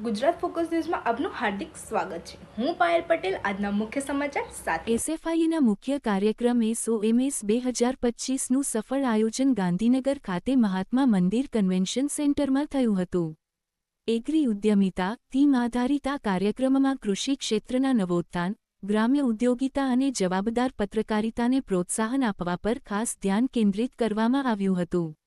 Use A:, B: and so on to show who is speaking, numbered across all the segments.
A: Gujarat focus ન્યૂઝમાં આપનું હાર્દિક સ્વાગત છે. હું પાયલ પટેલ, આજના મુખ્ય સમાચાર સાથે.
B: એસએફઆઈના મુખ્ય કાર્યક્રમ એસઓએમએસ બે હજાર પચીસનું સફળ આયોજન ગાંધીનગર ખાતે મહાત્મા મંદિર કન્વેન્શન સેન્ટરમાં થયું હતું. એગ્રી ઉદ્યમિતા, થીમ આધારિત આ કાર્યક્રમમાં કૃષિ ક્ષેત્રના નવોત્થાન, ગ્રામ્ય ઉદ્યોગિતા અને જવાબદાર પત્રકારિતાને પ્રોત્સાહન આપવા પર ખાસ ધ્યાન કેન્દ્રિત કરવામાં આવ્યું હતું.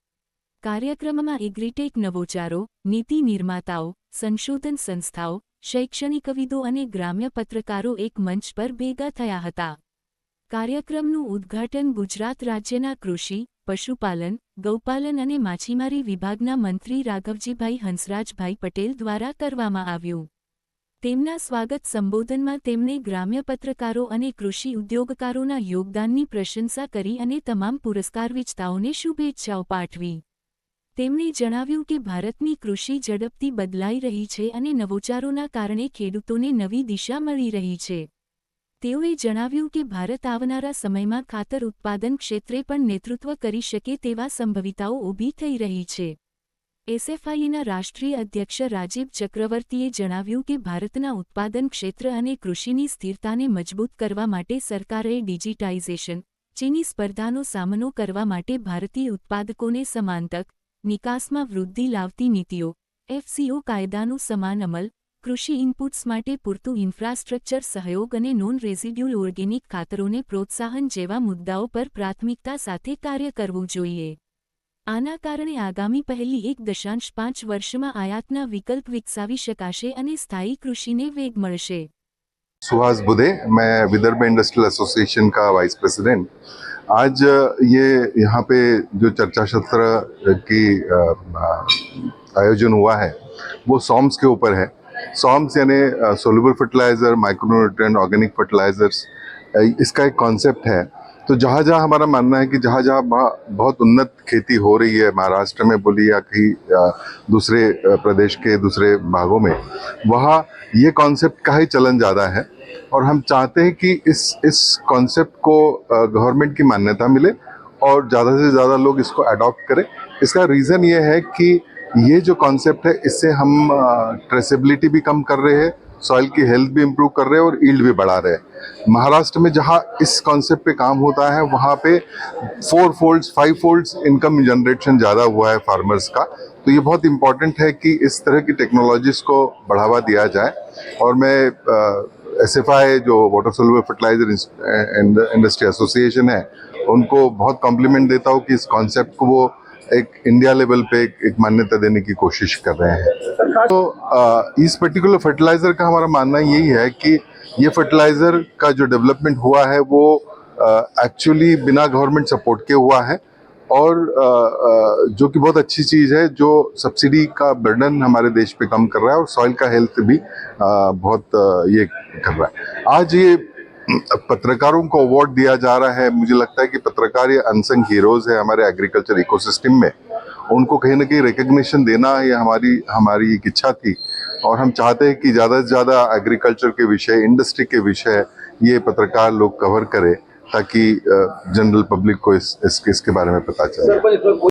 B: કાર્યક્રમમાં એગ્રીટેક નવોચારો, નીતિ નિર્માતાઓ, સંશોધન સંસ્થાઓ શૈક્ષણિકવિદો અને ગ્રામ્ય પત્રકારો એક મંચ પર ભેગા થયા હતા. કાર્યક્રમનું ઉદ્ઘાટન ગુજરાત રાજ્યના કૃષિ, પશુપાલન, ગૌપાલન અને માછીમારી વિભાગના મંત્રી રાઘવજીભાઈ હંસરાજભાઈ પટેલ દ્વારા કરવામાં આવ્યું. તેમના સ્વાગત સંબોધનમાં તેમણે ગ્રામ્ય પત્રકારો અને કૃષિ ઉદ્યોગકારોના યોગદાનની પ્રશંસા કરી અને તમામ પુરસ્કાર વિજેતાઓને શુભેચ્છાઓ પાઠવી. તેમણે જણાવ્યું કે ભારતની કૃષિ ઝડપથી બદલાઈ રહી છે અને નવોચારોના કારણે ખેડૂતોને નવી દિશા મળી રહી છે. તેઓએ જણાવ્યું કે ભારત આવનારા સમયમાં ખાતર ઉત્પાદન ક્ષેત્રે પણ નેતૃત્વ કરી શકે તેવા સંભવિતાઓ ઊભી થઈ રહી છે. એસએફઆઈના રાષ્ટ્રીય અધ્યક્ષ રાજીવ ચક્રવર્તીએ જણાવ્યું કે ભારતના ઉત્પાદન ક્ષેત્ર અને કૃષિની સ્થિરતાને મજબૂત કરવા માટે સરકારે ડિજિટાઇઝેશન, ચીની સ્પર્ધાનો સામનો કરવા માટે ભારતીય ઉત્પાદકોને સમાન તક નિકાસમાં વૃદ્ધિ લાવતી નીતિઓ. એફસીઓ કાયદાનું સમાન અમલ, કૃષિ ઇનપુટ્સ માટે પૂરતું ઇન્ફ્રાસ્ટ્રક્ચર સહયોગ અને નોન રેઝિડ્યુલ ઓર્ગેનિક ખાતરોને પ્રોત્સાહન જેવા મુદ્દાઓ પર પ્રાથમિકતા સાથે કાર્ય કરવું જોઈએ. આના કારણે આગામી પહેલી એક દશાંશ પાંચ વર્ષમાં આયાતના વિકલ્પ વિકસાવી શકાશે અને સ્થાયી કૃષિને વેગ મળશે.
C: સુહાસ બુદે મેં વિદર્ભ ઇન્ડસ્ટ્રીયલ એસોસિએશન કા વાઇસ પ્રેસિડેન્ટ आज ये यहाँ पे जो चर्चा सत्र की आयोजन हुआ है, वो सॉम्स के ऊपर है। सॉम्स यानी soluble fertiliser, micronutrient, organic fertilisers इसका एक कॉन्सेप्ट है। तो जहाँ जहाँ हमारा मानना है कि जहाँ जहाँ बहुत उन्नत खेती हो रही है, महाराष्ट्र में बोली या कहीं दूसरे प्रदेश के दूसरे भागों में, वहाँ ये कॉन्सेप्ट का ही चलन ज़्यादा है। और हम चाहते हैं कि इस इस कॉन्सेप्ट को गवर्नमेंट की मान्यता मिले और ज़्यादा से ज़्यादा लोग इसको अडॉप्ट करें। इसका रीज़न ये है कि ये जो कॉन्सेप्ट है, इससे हम ट्रेसेबिलिटी भी कम कर रहे हैं सॉइल की हेल्थ भी इम्प्रूव कर रहे हैं और ईल्ड भी बढ़ा रहे हैं। महाराष्ट्र में जहाँ इस कॉन्सेप्ट पे काम होता है, वहाँ पे four folds five folds income generation ज़्यादा हुआ है फार्मर्स का। तो ये बहुत इंपॉर्टेंट है कि इस तरह की टेक्नोलॉजीज़ को बढ़ावा दिया जाए। और मैं एस एफ़ आई जो water soluble fertiliser industry association है उनको बहुत कॉम्प्लीमेंट देता हूँ कि इस कॉन्सेप्ट को वो एक इंडिया लेवल पे एक, एक मान्यता देने की कोशिश कर रहे हैं। तो अ, इस पर्टिकुलर फर्टिलाइज़र का हमारा मानना यही है कि ये फर्टिलाइज़र का जो डेवलपमेंट हुआ है वो एक्चुअली बिना गवर्नमेंट सपोर्ट के हुआ है। और जो कि बहुत अच्छी चीज़ है, जो सब्सिडी का बर्डन हमारे देश पे कम कर रहा है और सॉइल का हेल्थ भी बहुत ये कर रहा है। आज ये पत्रकारों को अवार्ड दिया जा रहा है। मुझे लगता है कि पत्रकार ये अनसंग हीरोज है हमारे एग्रीकल्चर इकोसिस्टम में। उनको कहीं ना कहीं रिकग्निशन देना ये हमारी हमारी एक इच्छा थी। और हम चाहते हैं कि ज़्यादा से ज़्यादा एग्रीकल्चर के विषय इंडस्ट्री के विषय ये पत्रकार लोग कवर करें। ताकि जनरल पब्लिक को इस, इस इसके बारे में पता चले।